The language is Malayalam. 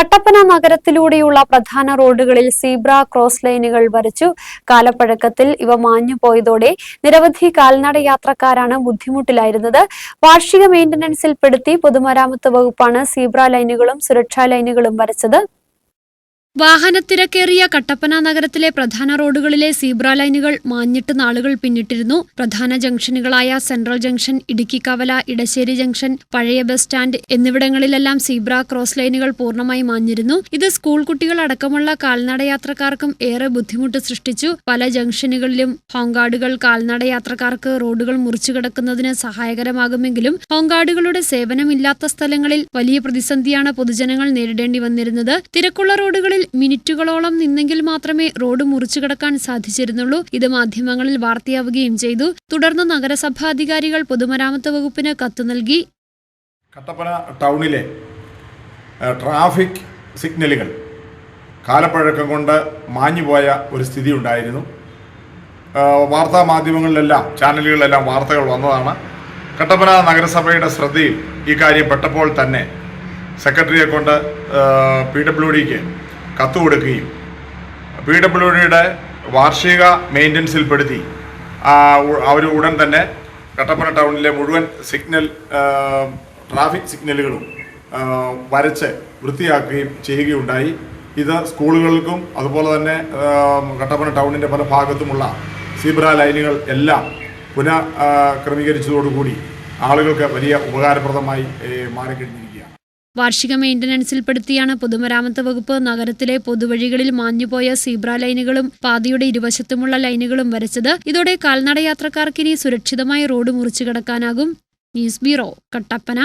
കട്ടപ്പന നഗരത്തിലൂടെയുള്ള പ്രധാന റോഡുകളിൽ സീബ്ര ക്രോസ് ലൈനുകൾ വരച്ചു. കാലപ്പഴക്കത്തിൽ ഇവ മാഞ്ഞു പോയതോടെ നിരവധി കാൽനട യാത്രക്കാരാണ് ബുദ്ധിമുട്ടിലായിരുന്നത്. വാർഷിക മെയിന്റനൻസിൽപ്പെടുത്തി പൊതുമരാമത്ത് വകുപ്പാണ് സീബ്ര ലൈനുകളും സുരക്ഷാ ലൈനുകളും വരച്ചത്. വാഹനത്തിരക്കേറിയ കട്ടപ്പന നഗരത്തിലെ പ്രധാന റോഡുകളിലെ സീബ്ര ലൈനുകൾ മാഞ്ഞിട്ട് നാളുകൾ പിന്നിട്ടിരുന്നു. പ്രധാന ജംഗ്ഷനുകളായ സെൻട്രൽ ജംഗ്ഷൻ ഇടുക്കി കവല ഇടശ്ശേരി ജംഗ്ഷൻ പഴയ ബസ് സ്റ്റാൻഡ് എന്നിവിടങ്ങളിലെല്ലാം സീബ്ര ക്രോസ് ലൈനുകൾ പൂർണമായി മാഞ്ഞിരുന്നു. ഇത് സ്കൂൾ കുട്ടികൾ അടക്കമുള്ള കാൽനട യാത്രക്കാർക്കും ഏറെ ബുദ്ധിമുട്ട് സൃഷ്ടിച്ചു. പല ജംഗ്ഷനുകളിലും ഹോങ്കാർഡുകൾ കാൽനടയാത്രക്കാർക്ക് റോഡുകൾ മുറിച്ചു കിടക്കുന്നതിന് സഹായകരമാകുമെങ്കിലും ഹോങ്കാർഡുകളുടെ സേവനമില്ലാത്ത സ്ഥലങ്ങളിൽ വലിയ പ്രതിസന്ധിയാണ് പൊതുജനങ്ങൾ നേരിടേണ്ടി വന്നിരുന്നത്. തിരക്കുള്ള റോഡുകളിൽ മിനിറ്റുകളോളം നിന്നെങ്കിൽ മാത്രമേ റോഡ് മുറിച്ചു കിടക്കാൻ സാധിച്ചിരുന്നുള്ളൂ. ഇത് മാധ്യമങ്ങളിൽ വാർത്തയാവുകയും ചെയ്തു. തുടർന്ന് നഗരസഭാ അധികാരികൾ പൊതുമരാമത്ത് വകുപ്പിന് കത്ത് നൽകി. കട്ടപ്പന ടൗണിലെ ട്രാഫിക് സിഗ്നലുകൾ കാലപ്പഴക്കം കൊണ്ട് മാഞ്ഞുപോയ ഒരു സ്ഥിതി ഉണ്ടായിരുന്നു വാർത്താ മാധ്യമങ്ങളിലെല്ലാം ചാനലുകളിലെല്ലാം വാർത്തകൾ വന്നതാണ്. കട്ടപ്പന നഗരസഭയുടെ ശ്രദ്ധയിൽ ഈ കാര്യം പെട്ടപ്പോൾ തന്നെ സെക്രട്ടറിയെ കൊണ്ട് പി ഡബ്ല്യു ഡിക്ക് കത്ത് കൊടുക്കുകയും പി ഡബ്ല്യു ഡിയുടെ വാർഷിക മെയിന്റനൻസിൽപ്പെടുത്തി അവർ ഉടൻ തന്നെ കട്ടപ്പന ടൗണിലെ മുഴുവൻ സിഗ്നൽ ട്രാഫിക് സിഗ്നലുകളും വരച്ച് വൃത്തിയാക്കുകയും ചെയ്യുകയുണ്ടായി. ഇത് സ്കൂളുകൾക്കും അതുപോലെ തന്നെ കട്ടപ്പന ടൗണിന്റെ പല ഭാഗത്തുമുള്ള സീബ്ര ലൈനുകൾ എല്ലാം പുനഃ ക്രമീകരിച്ചതോടുകൂടി ആളുകൾക്ക് വലിയ ഉപകാരപ്രദമായി മാറിക്കഴിഞ്ഞിരിക്കുന്നു. വാർഷിക മെയിന്റനൻസിൽപ്പെടുത്തിയാണ് പൊതുമരാമത്ത് വകുപ്പ് നഗരത്തിലെ പൊതുവഴികളിൽ മാഞ്ഞുപോയ സീബ്ര ലൈനുകളും പാതയുടെ ഇരുവശത്തുമുള്ള ലൈനുകളും വരച്ചത്. ഇതോടെ കാൽനടയാത്രക്കാർക്കിനി സുരക്ഷിതമായി റോഡ് മുറിച്ചു കടക്കാനാകും. News bureau Kattappana.